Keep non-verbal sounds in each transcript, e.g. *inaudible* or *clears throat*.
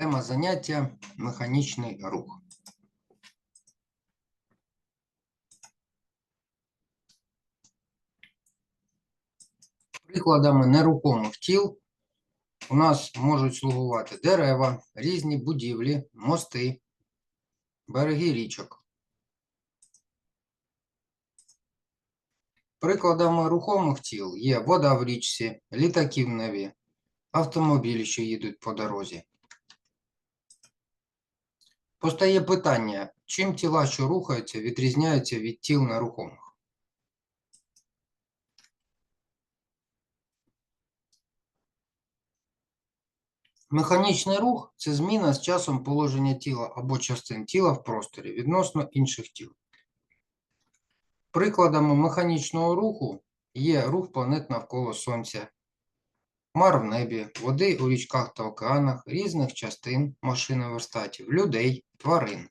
Тема заняття механічний рух. Прикладами нерухомих тіл у нас можуть слугувати дерева, різні будівлі, мости, береги річок. Прикладами рухомих тіл є вода в річці, літаки в небі, автомобілі, що їдуть по дорозі. Постає питання, чим тіла, що рухаються, відрізняються від тіл нерухомих? Механічний рух це зміна з часом положення тіла або частин тіла в просторі відносно інших тіл. Прикладами механічного руху є рух планет навколо Сонця, хмар в небі, води у річках та океанах, різних частин машиноверстатів, верстатів, людей, тварин.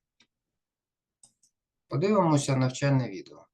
Подивимося навчальне відео.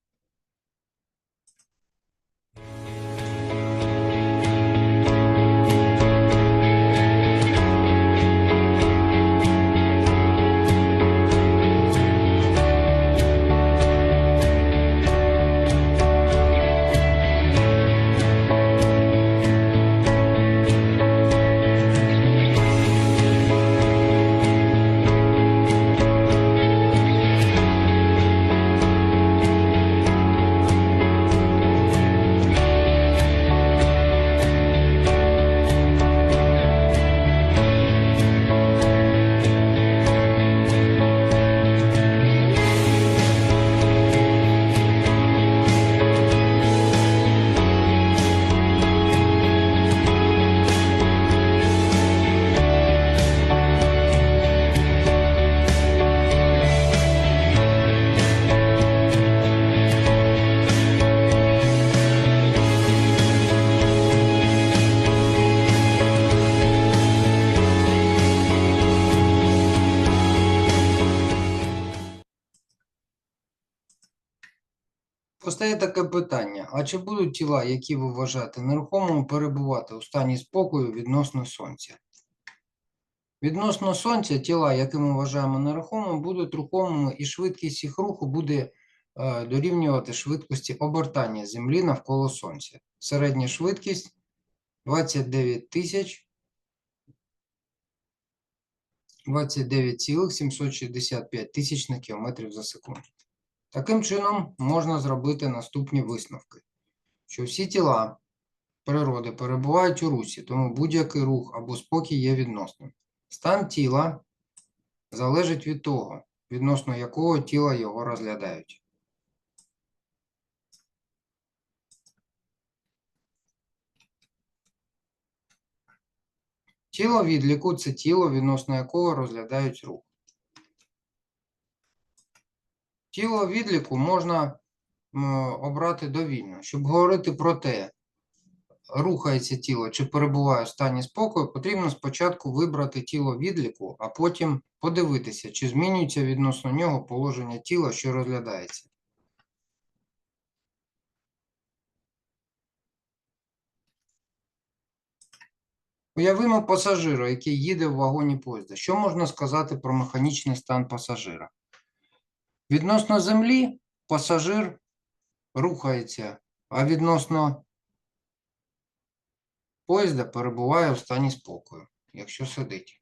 Таке питання: а чи будуть тіла, які ви вважаєте нерухомими, перебувати у стані спокою відносно Сонця? Відносно Сонця, тіла, які ми вважаємо нерухомими, будуть рухомими, і швидкість їх руху буде е, дорівнювати швидкості обертання Землі навколо Сонця. Середня швидкість 29 тисяч 29,765 тисячних кілометрів за секунду. Таким чином, можна зробити наступні висновки, що всі тіла природи перебувають у русі, тому будь-який рух або спокій є відносним. Стан тіла залежить від того, відносно якого тіла його розглядають. Тіло відліку це тіло, відносно якого розглядають рух. Тіло відліку можна обрати довільно. Щоб говорити про те, рухається тіло чи перебуває в стані спокою, потрібно спочатку вибрати тіло відліку, а потім подивитися, чи змінюється відносно нього положення тіла, що розглядається. Уявимо пасажира, який їде в вагоні поїзда. Що можна сказати про механічний стан пасажира? Відносно землі пасажир рухається, а відносно поїзда перебуває в стані спокою, якщо сидить.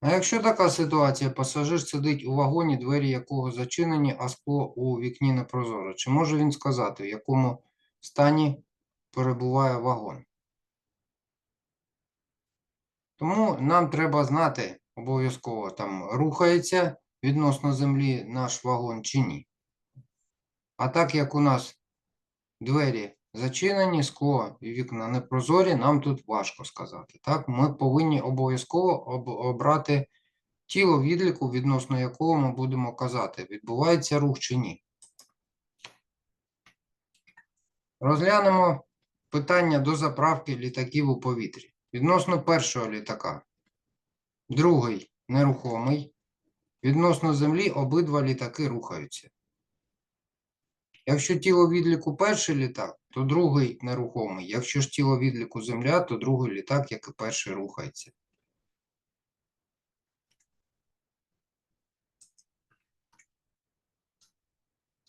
А якщо така ситуація, пасажир сидить у вагоні, двері якого зачинені, а скло у вікні не прозоре, чи може він сказати, в якому стані перебуває вагон? Тому нам треба знати обов'язково там рухається відносно землі наш вагон чи ні. А так як у нас двері зачинені, скло і вікна непрозорі, нам тут важко сказати. Так, ми повинні обов'язково об- обрати тіло відліку, відносно якого ми будемо казати, відбувається рух чи ні. Розглянемо питання до заправки літаків у повітрі. Відносно першого літака. Другий нерухомий. Відносно землі обидва літаки рухаються. Якщо тіло відліку перший літак, то другий нерухомий. Якщо ж тіло відліку земля, то другий літак, як і перший, рухається.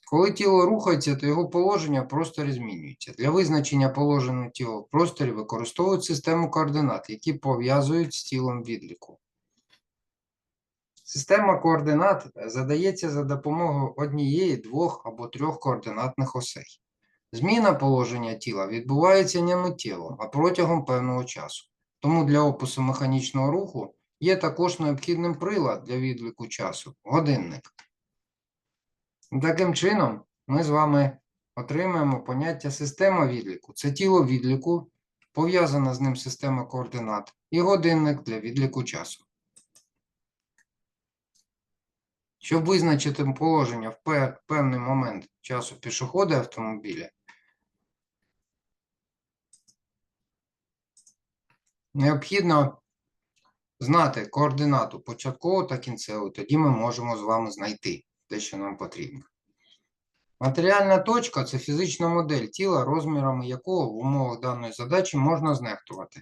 Коли тіло рухається, то його положення в змінюється. Для визначення положення тіла в просторі використовують систему координат, які пов'язують з тілом відліку. Система координат задається за допомогою однієї, двох або трьох координатних осей. Зміна положення тіла відбувається не миттєво, а протягом певного часу. Тому для опису механічного руху є також необхідним прилад для відліку часу годинник. Таким чином, ми з вами отримаємо поняття система відліку. Це тіло відліку, пов'язана з ним система координат і годинник для відліку часу. Щоб визначити положення в певний момент часу пішохода автомобіля, необхідно знати координату початкову та кінцеву, тоді ми можемо з вами знайти те, що нам потрібно. Матеріальна точка це фізична модель тіла, розмірами якого в умовах даної задачі можна знехтувати.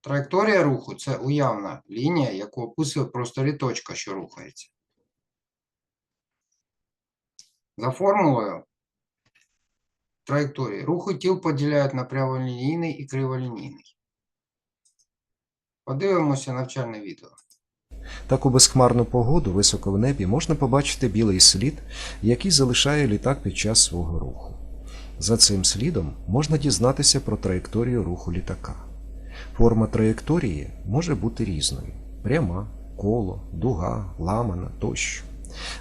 Траєкторія руху це уявна лінія, яку описує в просторі точка, що рухається. За формулою траєкторії руху тіл поділяють на прямолінійний і криволінійний. Подивимося навчальне відео. Так у безхмарну погоду високо в небі можна побачити білий слід, який залишає літак під час свого руху. За цим слідом можна дізнатися про траєкторію руху літака. Форма траєкторії може бути різною: пряма, коло, дуга, ламана тощо.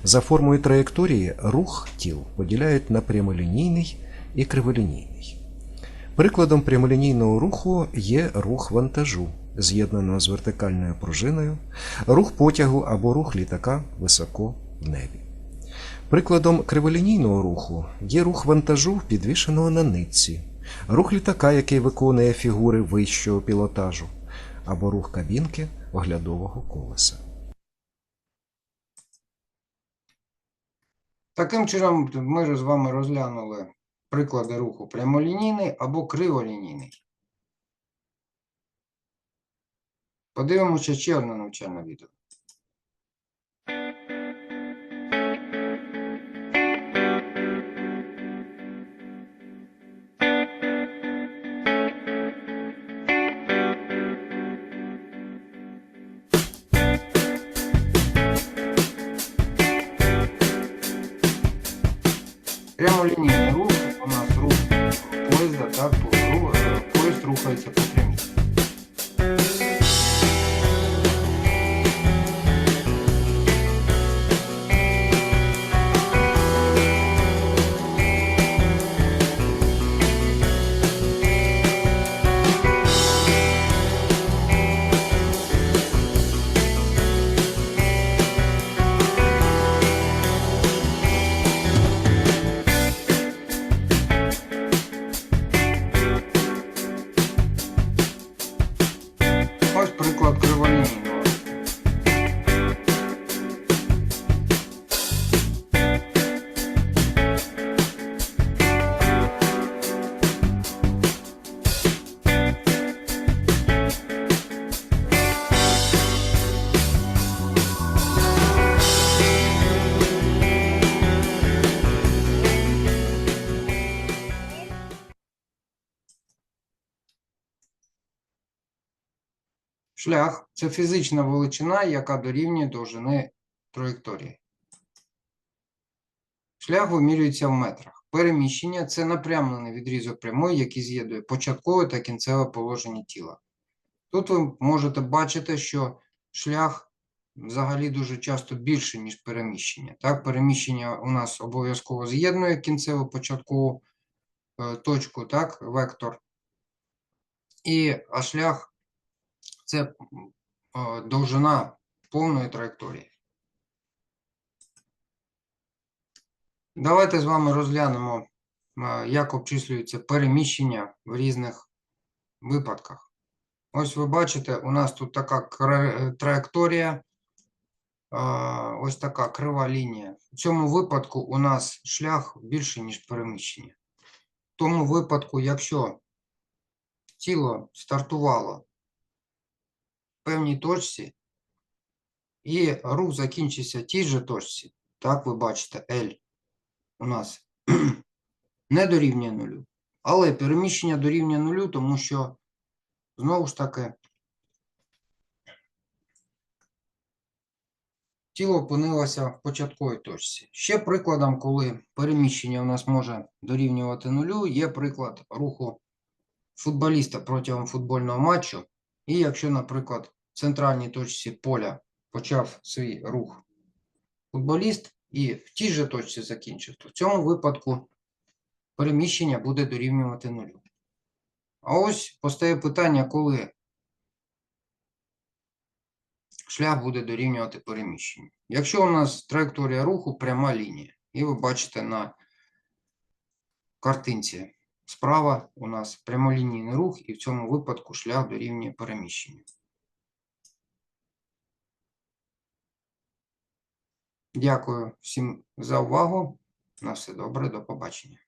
За формою траєкторії рух тіл поділяють на прямолінійний і криволінійний. Прикладом прямолінійного руху є рух вантажу, з'єднаного з вертикальною пружиною, рух потягу або рух літака високо в небі. Прикладом криволінійного руху є рух вантажу, підвішеного на нитці, рух літака, який виконує фігури вищого пілотажу, або рух кабінки оглядового колеса. Таким чином, ми з вами розглянули приклади руху прямолінійний або криволінійний. Подивимося ще одне навчальне відео. Шлях це фізична величина, яка дорівнює довжини траєкторії. Шлях вимірюється в метрах. Переміщення це напрямлений відрізок прямої, який з'єднує початкове та кінцеве положення тіла. Тут ви можете бачити, що шлях взагалі дуже часто більше, ніж переміщення. Так, переміщення у нас обов'язково з'єднує кінцеву початкову е, точку, так, вектор. І, а шлях це довжина повної траєкторії. Давайте з вами розглянемо, як обчислюється переміщення в різних випадках. Ось ви бачите, у нас тут така траєкторія, ось така крива лінія. В цьому випадку у нас шлях більше, ніж переміщення. В тому випадку, якщо тіло стартувало певній точці, і рух закінчиться в тій же точці, Так, ви бачите, L у нас *clears throat* не дорівнює нулю. Але переміщення дорівнює нулю, тому що, знову ж таки, тіло опинилося в початковій точці. Ще прикладом, коли переміщення у нас може дорівнювати нулю, є приклад руху футболіста протягом футбольного матчу. І якщо, наприклад, в центральній точці поля почав свій рух футболіст і в тій же точці закінчив, то в цьому випадку переміщення буде дорівнювати нулю. А ось постає питання, коли шлях буде дорівнювати переміщенню. Якщо у нас траєкторія руху пряма лінія, і ви бачите на картинці справа у нас прямолінійний рух, і в цьому випадку шлях дорівнює переміщенню. Дякую всім за увагу. На все добре, до побачення.